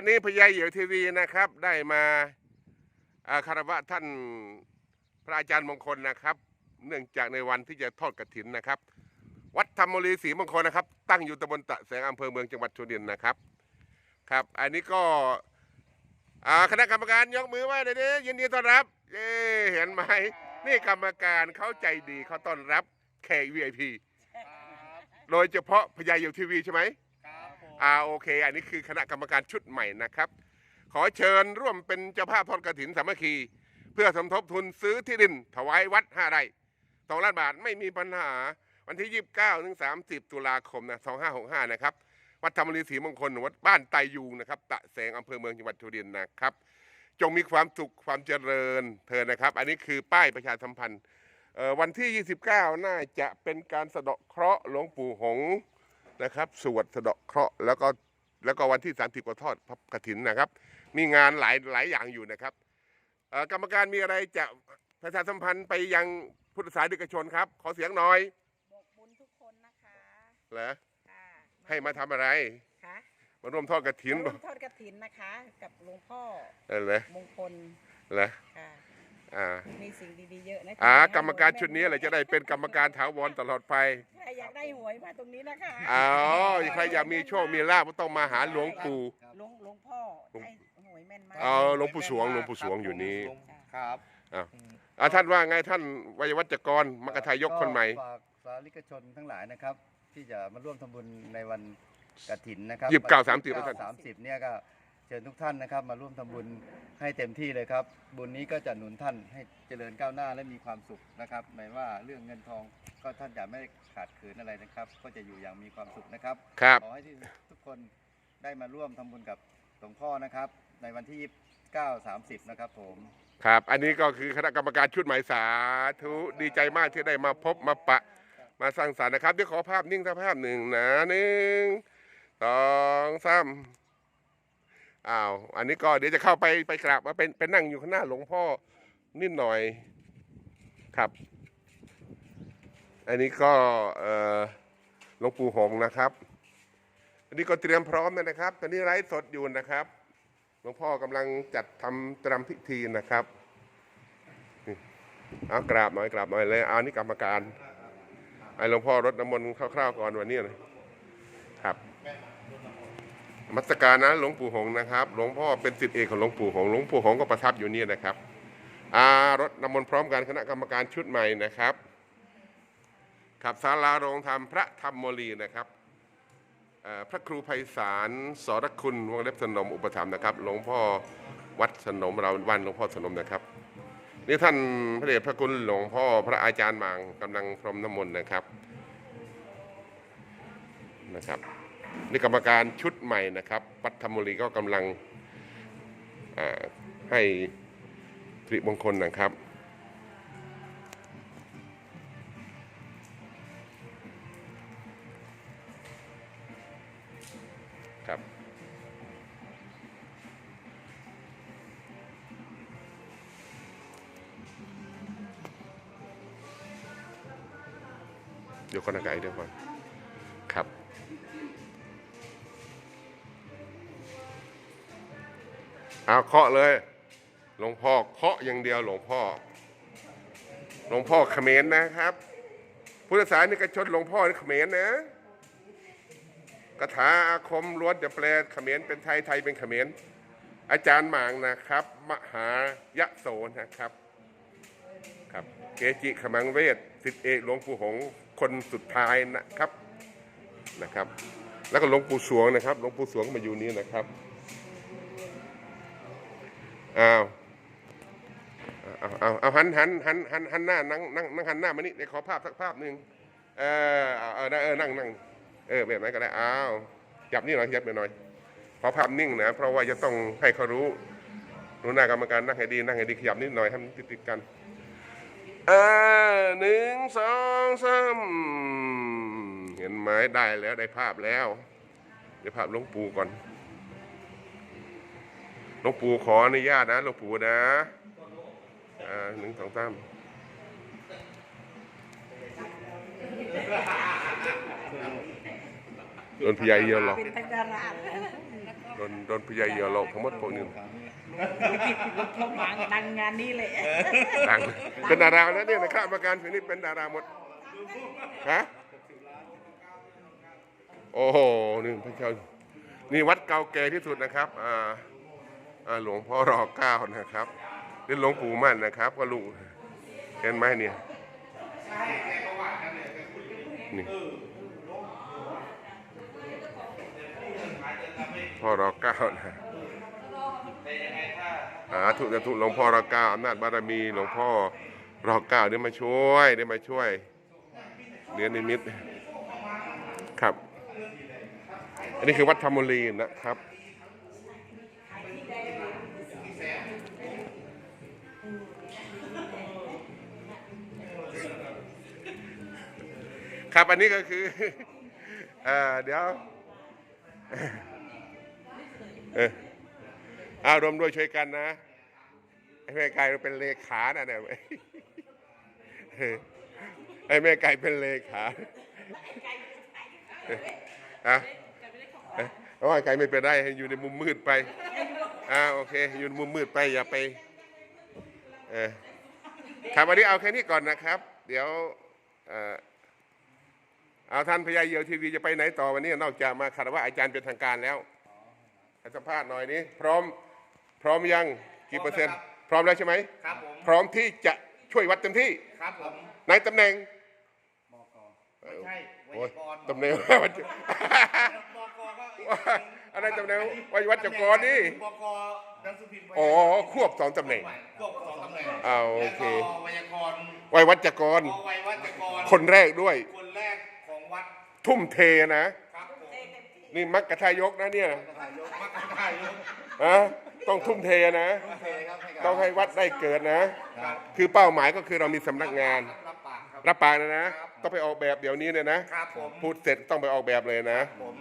วันนี้พญาเหยี่ยวทีวีนะครับ ได้มาอ่าคารวะท่านพระอาจารย์มงคลนะครับ เนื่องจากในวันที่จะทอดกฐินนะครับ วัดธรรมรีศรีมงคลนะครับ ตั้งอยู่ตำบลตะแสงอำเภอเมืองจังหวัดชลบุรีนะครับครับ อันนี้ก็อ่าคณะกรรมการยกมือไหว้เลยดิยินดีต้อนรับเย้เห็นไหมนี่กรรมการเขาใจดีเขาต้อนรับแขก VIP โดยเฉพาะพญาเหยี่ยวทีวีใช่ไหมครับผม อ่าโอเค อันนี้คือคณะกรรมการชุดใหม่นะครับ ขอเชิญร่วมเป็นเจ้าภาพทอดกฐินสามัคคี เพื่อสมทบทุนซื้อที่ดิน ถวายวัดห้าไร่สองล้านบาทไม่มีปัญหา วันที่ 29ถึง30 ตุลาคมนะ2565 นะครับ วัดธรรมรีศรีมงคลวัดบ้านไตยูงนะครับ ตะแสงอำเภอเมืองจังหวัดสุรินทร์นะครับ จงมีความสุขความเจริญเธอนะครับ อันนี้คือป้ายประชาสัมพันธ์เอ่อวันที่ 29 น่าจะเป็นการสะเดาะเคราะห์หลวงปู่หง นะครับ สวดสะเดาะเคราะห์แล้วก็แล้วก็วันที่ 30ก็ทอดพระกฐินนะครับ มีงานหลายหลายอย่างอยู่นะครับเอ่อกรรมการมีอะไรจะประชาสัมพันธ์ไปยังพุทธศาสนิกชนครับ ขอเสียงหน่อยบอกบุญทุกคนนะคะเหรอค่ะให้มาทำอะไรค่ะมาร่วมทอดกฐินมาบร่อวมทอดกระถินนะคะ กับหลวงพ่อเออเหรอมงคลเหรอค่ะอ่ามีสิ่งดีๆเยอะนะอ่ากรรมการชุดนี้แหละจะได้เป็นกรรมการถาวรตลอดไปใครอยากได้หวยมาตรงนี้นะคะอ๋อใครอยากมีโชค มีลาภก็ต้องมาหาหลวงปู่ หลวงหลวงพ่อหลวง ให้หวยแม่นมาก เอาหลวงปู่สวงหลวงปู่สวงอยู่นี่ครับอะอ่าท่านว่าไงท่านวัยวัจกรมกทายกคนใหม่ ฝากสาธิกชนทั้งหลายนะครับ ที่จะมาร่วมทำบุญในวันกฐินนะครับยี่สิบเก้าสามสิบยี่สิบเก้สามสิบเนี่ยก็ เชิญทุกท่านนะครับ มาร่วมทำบุญให้เต็มที่เลยครับ บุญนี้ก็จะหนุนท่านให้เจริญก้าวหน้าและมีความสุขนะครับหมายว่าเรื่องเงินทองก็ท่านจะไม่ขาดเขินอะไรนะครับ ก็จะอยู่อย่างมีความสุขนะครับครับขอให้ทุกคนได้มาร่วมทำบุญกับหลวงพ่อนะครับ ในวันที่29 30 นะครับผมครับ อันนี้ก็คือคณะกรรมการชุดใหม่สาธุดีใจมากที่ได้มาพบมาปะมาสร้างสรรค์นะครับเดี๋ยวขอภาพนิ่งสักภาพหนึ่งนะหนึ่งสองสาม อ้าวอันนี้ก็เดี๋ยวจะเข้าไปไปกราบมาเป็นเป็นนั่งอยู่ข้างหน้าหลวงพ่อนิดหน่อยครับ อันนี้ก็เออหลวงปู่หงนะครับ อันนี้ก็เตรียมพร้อมนะครับ ตอนนี้ไลฟ์สดอยู่นะครับหลวงพ่อกำลังจัดทำเตรียมพิธีนะครับเอากราบหน่อยกราบหน่อยเลยเอานี่กรรมการไอ้หลวงพ่อรดน้ำมนต์คร่าวๆก่อนวันนี้เลยครับ มัสการนะหลวงปู่หงนะครับ หลวงพ่อเป็นศิษย์เอกของหลวงปู่หงหลวงปู่หงก็ประทับอยู่นี่นะครับอารดน้ำมนต์พร้อมกันคณะกรรมการชุดใหม่นะครับ ขับศาลาโรงธรรมพระธรรมโมลีนะครับพระครูไพศาลสรคุณวงเล็บสนมอุปถัมภ์นะครับ หลวงพ่อวัดสนมเราวันหลวงพ่อสนมนะครับนี่ท่านพระเดชพระคุณหลวงพ่อพระอาจารย์หมางกำลังพรมน้ำมนต์นะครับนะครับ นี่กรรมการชุดใหม่นะครับวัดธรรมบุรีก็กำลังให้สิริมงคลนะครับ ครับเดี๋ยวก่อนนะไก่เดี๋ยวก่อนครับ เอาเคาะเลย หลวงพ่อเคาะอย่างเดียวหลวงพ่อ หลวงพ่อเขมรนะครับ พุทธศาสนิกชนหลวงพ่อเขมรนะคาถาอาคมล้วนจะแปลเขมรเป็นไทยไทยเป็นเขมรอาจารย์หมางนะครับ มหายะโสนะครับครับเกจิขมังเวทสิทธิเอกหลวงปู่หงคนสุดท้ายนะครับนะครับ แล้วก็หลวงปู่สวงนะครับหลวงปู่สวงมาอยู่นี่นะครับ อ้าวเอาเอาเอาหันหันหันหันหันหน้านั่งนั่งนั่งหันหน้ามานี่เดี๋ยวขอภาพสักภาพหนึ่งเออเอาเอาเออนั่งนั่งเออแบบไหนก็ได้อ้าวจับนี่หน่อยจับไปหน่อยขอภาพนิ่งนะเพราะว่าจะต้องให้เขารู้รู้หน้ากรรมการนั่งให้ดีนั่งให้ดีขยับนิดหน่อยให้มันติดติดกันเออหนึ่งสองสามเห็นไหมได้แล้วได้ภาพแล้วเดี๋ยวภาพลงปูก่อน วงปู่ขออนุญาตนะหลวงปู่นะ อ่าหนึ่งสองสามโดนพยายเยอะหรอกเป็นทั้งดาราโดนโดนพญาเยี่ยวหลอกทั้งหมดพวกนี้รถพบหางดังงานนี้เลยดังเป็นดาราแล้วเนี่ยนะครับกรรมการคนนี้เป็นดาราหมด ฮะ โอ้โหนี่พระเจ้านี่วัดเก่าแก่ที่สุดนะครับ อ่า หลวงพ่อรอเก้านะครับนี่หลวงปู่มั่นนะครับก็ลุงเห็นไหมเนี่ยนี่พ่อรอเก้านะอาถูกถูกหลวงพ่อรอเก้าอำนาจบารมีหลวงพ่อรอเก้าได้มาช่วยได้มาช่วยเรียนนิมิตครับ อันนี้คือวัดธรรมลีนะครับ ครับอันนี้ก็คือเออเดี๋ยวเออเอารวมด้วยช่วยกันนะไอ้แม่ไก่เป็นเลขาน่ะเนี่ยไอ้แม่ไก่เป็นเลขาอะเอ๊ะเพราะว่าไก่ไม่เป็นได้อยู่ในมุมมืดไปอ่าโอเค อยู่ในมุมมืดไปอย่าไป เออครับวันนี้เอาแค่นี้ก่อนนะครับ เดี๋ยว เอ่อเอาท่านพญาเยียวทีวีจะไปไหนต่อวันนี้นอกจากมาคารวะอาจารย์เป็นทางการแล้วให้สัมภาษณ์หน่อยนี้ พร้อมพร้อมยังกี่เปอร์เซ็นต์พร้อมแล้วใช่ไหมครับผมพร้อมที่จะช่วยวัดเต็มที่ครับผมในตำแหน่งไม่ใช่ไวยโอ้ยากรณ์ตำแหน่งวัดบกก็อะไรตำแหน่งวัยวัดจักรนี่บกหนังสือพิมพ์อ๋อควบสองตำแหน่งควบสองตำแหน่งอ้าวโอเคแล้วก็ไวยากรณ์วัยวัดจักรพอไวยวัจกรคนแรกด้วยคนแรกของ วัดทุ่มเทนะ ครับผมนี่มักกะทายกนะเนี่ยมักกะทายกอะต้องทุ่มเทนะ โอเคครับให้กับต้องให้วัดได้เกิดนะ ครับคือเป้าหมายก็คือเรามีสำนักงาน รับปากครับ รับปากนะนะต้องไปออกแบบเดี๋ยวนี้เลยนะ ครับผม พูดเสร็จต้องไปออกแบบเลยนะ ผม